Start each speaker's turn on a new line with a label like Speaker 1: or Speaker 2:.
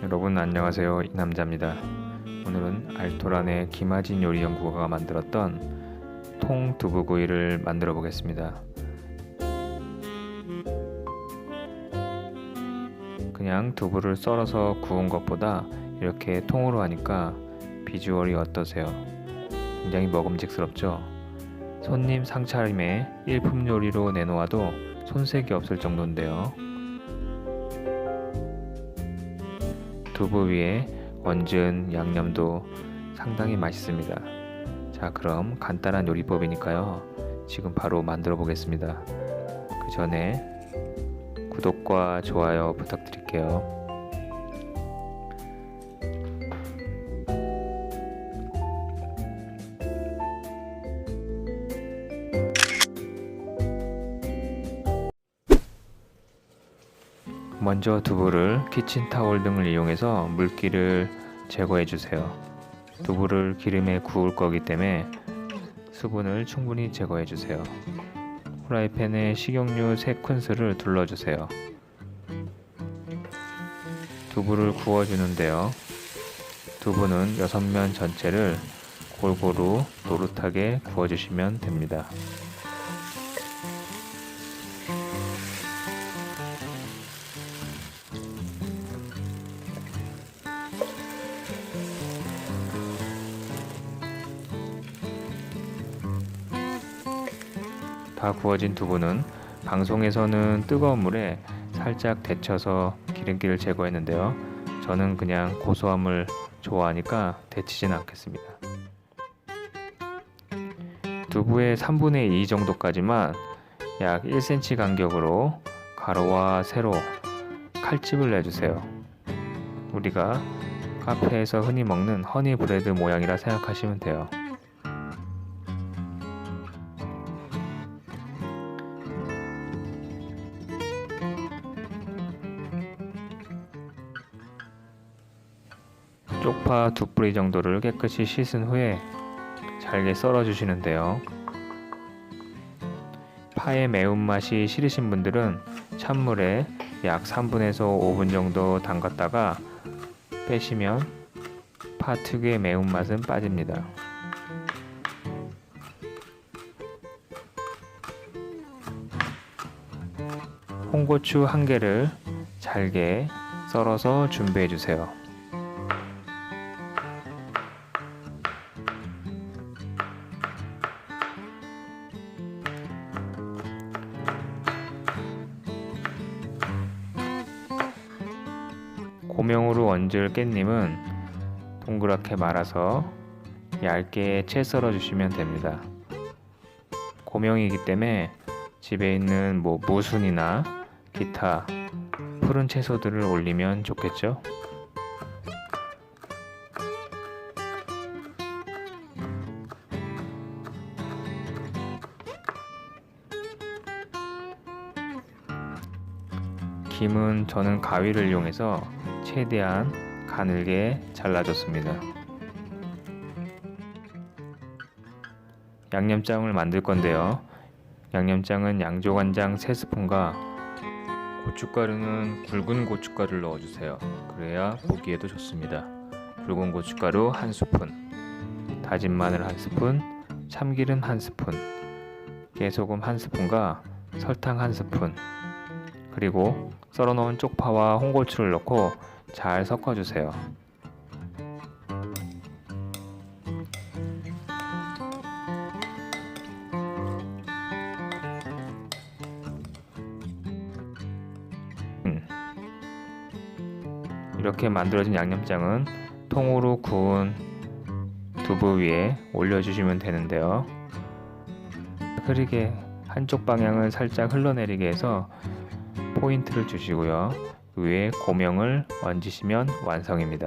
Speaker 1: 여러분 안녕하세요 이남자입니다. 오늘은 알토란의 김하진 요리 연구가가 만들었던 통 두부구이를 만들어 보겠습니다. 그냥 두부를 썰어서 구운 것보다 이렇게 통으로 하니까 비주얼이 어떠세요? 굉장히 먹음직스럽죠? 손님 상차림에 일품 요리로 내놓아도 손색이 없을 정도인데요. 두부 위에 얹은 양념도 상당히 맛있습니다. 자, 그럼 간단한 요리법이니까요. 지금 바로 만들어 보겠습니다. 그 전에 구독과 좋아요 부탁드릴게요. 먼저 두부를 키친타올 등을 이용해서 물기를 제거해 주세요. 두부를 기름에 구울 거기 때문에 수분을 충분히 제거해 주세요. 후라이팬에 식용유 3큰술을 둘러주세요. 두부를 구워주는데요. 두부는 6면 전체를 골고루 노릇하게 구워주시면 됩니다. 다 구워진 두부는 방송에서는 뜨거운 물에 살짝 데쳐서 기름기를 제거했는데요. 저는 그냥 고소함을 좋아하니까 데치진 않겠습니다. 두부의 3분의 2 정도까지만 약 1cm 간격으로 가로와 세로 칼집을 내주세요. 우리가 카페에서 흔히 먹는 허니 브레드 모양이라 생각하시면 돼요. 쪽파 두 뿌리 정도를 깨끗이 씻은 후에 잘게 썰어 주시는데요. 파의 매운맛이 싫으신 분들은 찬물에 약 3분에서 5분 정도 담갔다가 빼시면 파 특유의 매운맛은 빠집니다. 홍고추 한 개를 잘게 썰어서 준비해 주세요. 고명으로 얹을 깻잎은 동그랗게 말아서 얇게 채 썰어 주시면 됩니다. 고명이기 때문에 집에 있는 뭐 무순이나 기타 푸른 채소들을 올리면 좋겠죠? 김은 저는 가위를 이용해서 최대한 가늘게 잘라줬습니다. 양념장을 만들 건데요. 양념장은 양조간장 3스푼과 고춧가루는 굵은 고춧가루를 넣어주세요. 그래야 보기에도 좋습니다. 굵은 고춧가루 1스푼, 다진 마늘 1스푼, 참기름 1스푼, 깨소금 1스푼과 설탕 1스푼, 그리고 썰어 놓은 쪽파와 홍고추를 넣고 잘 섞어 주세요. 음. 이렇게 만들어진 양념장은 통으로 구운 두부 위에 올려주시면 되는데요. 흐리게 한쪽 방향을 살짝 흘러내리게 해서 포인트를 주시고요. 위에 고명을 얹으시면 완성입니다.